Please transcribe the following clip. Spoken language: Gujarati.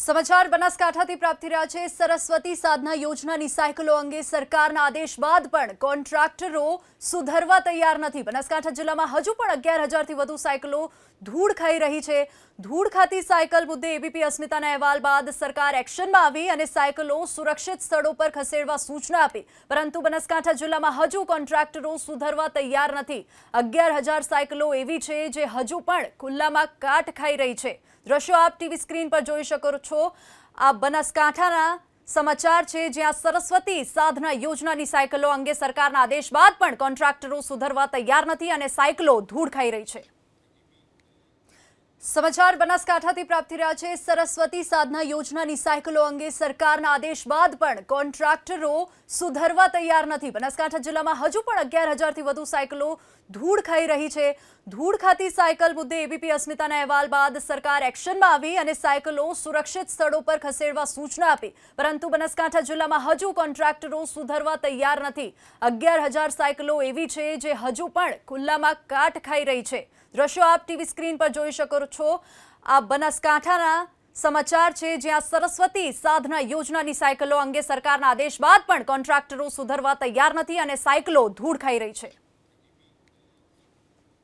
સમાચાર બનાસકાંઠાથી પ્રાપ્ત રહ્યા છે. સરસ્વતી સાધના યોજનાની સાયકલો અંગે સરકારના આદેશ બાદ પણ કોન્ટ્રાક્ટરો સુધરવા તૈયાર નથી. બનાસકાંઠા જિલ્લામાં હજુ પણ અગિયાર હજારથી વધુ સાયકલો ધૂળ ખાઈ રહી છે. ધૂળ ખાતી સાયકલ મુદ્દે એબીપી અસ્મિતાના અહેવાલ બાદ સરકાર એક્શનમાં આવી અને સાયકલો સુરક્ષિત સ્થળો પર ખસેડવા સૂચના આપી. પરંતુ બનાસકાંઠા જિલ્લામાં હજુ કોન્ટ્રાક્ટરો સુધરવા તૈયાર નથી. અગિયાર હજાર સાયકલો એવી છે જે હજુ પણ ખુલ્લામાં કાટ ખાઈ રહી છે. દ્રશ્યો આપ ટીવી સ્ક્રીન પર જોઈ શકો છો. આ બનાસકાંઠાના સમાચાર છે, જ્યાં સરસ્વતી સાધના યોજનાની સાયકલો અંગે સરકારના આદેશ બાદ પણ કોન્ટ્રાક્ટરો સુધરવા તૈયાર નથી અને સાયકલો ધૂળ ખાઈ રહી છે. સમાચાર બનાસકાંઠાથી પ્રાપ્ત રહ્યા છે. સરસ્વતી સાધના યોજનાની સાયકલો અંગે સરકારના આદેશ બાદ પણ કોન્ટ્રાક્ટરો સુધરવા તૈયાર નથી. બનાસકાંઠા જિલ્લામાં હજુ પણ અગિયાર હજારથી વધુ સાયકલો ધૂળ ખાઈ રહી છે. ધૂળ ખાતી સાયકલ મુદ્દે એબીપી અસ્મિતાના અહેવાલ બાદ સરકાર એક્શનમાં આવી અને સાયકલો સુરક્ષિત સ્થળો પર ખસેડવા સૂચના આપી. પરંતુ બનાસકાંઠા જિલ્લામાં હજુ કોન્ટ્રાક્ટરો સુધરવા તૈયાર નથી. અગિયાર હજાર સાયકલો એવી છે જે હજુ પણ ખુલ્લામાં કાટ ખાઈ રહી છે. દ્રશ્યો આપ ટીવી સ્ક્રીન પર જોઈ શકો છો. આ બનાસકાંઠાના સમાચાર છે, જ્યાં સરસ્વતી સાધના યોજનાની સાયકલો અંગે સરકારના આદેશ બાદ પણ કોન્ટ્રાક્ટરો સુધરવા તૈયાર નથી અને સાયકલો ધૂળ ખાઈ રહી છે.